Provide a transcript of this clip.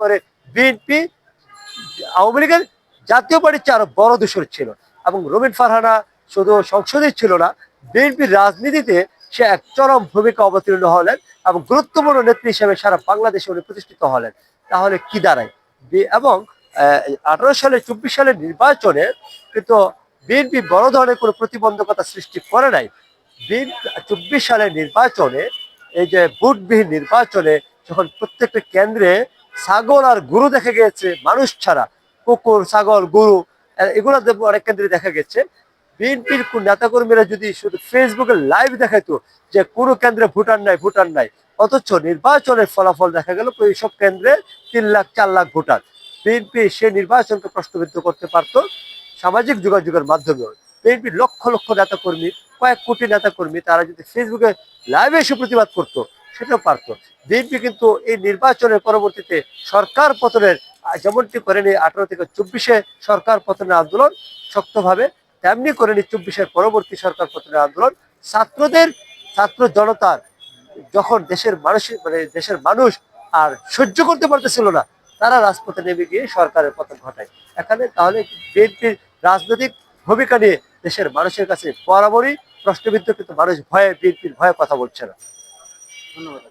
করে বিএনপি, আওয়ামী লীগের জাতীয় পার্টির আরও বড় দূষণ ছিল এবং রবিন ফারহানা শুধু সংসদে ছিল না, বিএনপির রাজনীতিতে সে এক চরম ভূমিকা অবতীর্ণ হলেন এবং গুরুত্বপূর্ণ নেত্রী হিসেবে সারা বাংলাদেশে উনি প্রতিষ্ঠিত হলেন। তাহলে কি দাঁড়ায়? এবং আঠারো সালে, চব্বিশ সালের নির্বাচনে কিন্তু বিএনপি বড় ধরনের কোনো প্রতিবন্ধকতা সৃষ্টি করে নাই। চব্বিশ সালের নির্বাচনে এই যে ভোটবিহীন নির্বাচনে যখন প্রত্যেকটা কেন্দ্রে ছাগল আর গরু দেখা গেছে, মানুষ ছাড়া। কুকুর, ছাগল, গরু এগুলো অনেক কেন্দ্রে দেখা গেছে। বিএনপির নেতাকর্মীরা যদি শুধু ফেসবুকে লাইভ দেখাইতো যে কোনো কেন্দ্রে ভোটার নাই ভোটার নাই, অথচ নির্বাচনের ফলাফল দেখা গেল এইসব কেন্দ্রে তিন লাখ, চার লাখ ভোটার। বিএনপি সে নির্বাচনকে প্রশ্নবিদ্ধ করতে পারত সামাজিক যোগাযোগের মাধ্যমে বিএনপির লক্ষ লক্ষ নেতাকর্মী, কয়েক কোটি নেতাকর্মী, তারা যদি ফেসবুকে লাইভে এসে প্রতিবাদ করতো সেটাও পারতো বিএনপি কিন্তু এই নির্বাচনের পরবর্তীতে সরকার পতনের, যেমনটি করেনি আঠারো থেকে চব্বিশে সরকার পতনের আন্দোলন শক্তভাবে, তেমনি করেনি চব্বিশের পরবর্তী সরকার পতনের আন্দোলন। ছাত্রদের, ছাত্র জনতার যখন দেশের মানুষ মানে দেশের মানুষ আর সহ্য করতে পারতেছিল না, তারা রাজপথে নেমে গিয়ে সরকারের পতন ঘটায়। এখানে তাহলে বিএনপির রাজনৈতিক ভূমিকা নিয়ে দেশের মানুষের কাছে বরাবরই প্রশ্নবিদ্ধ, কিন্তু মানুষ ভয়ে, বিএনপির ভয়ে কথা বলছে না। ধন্যবাদ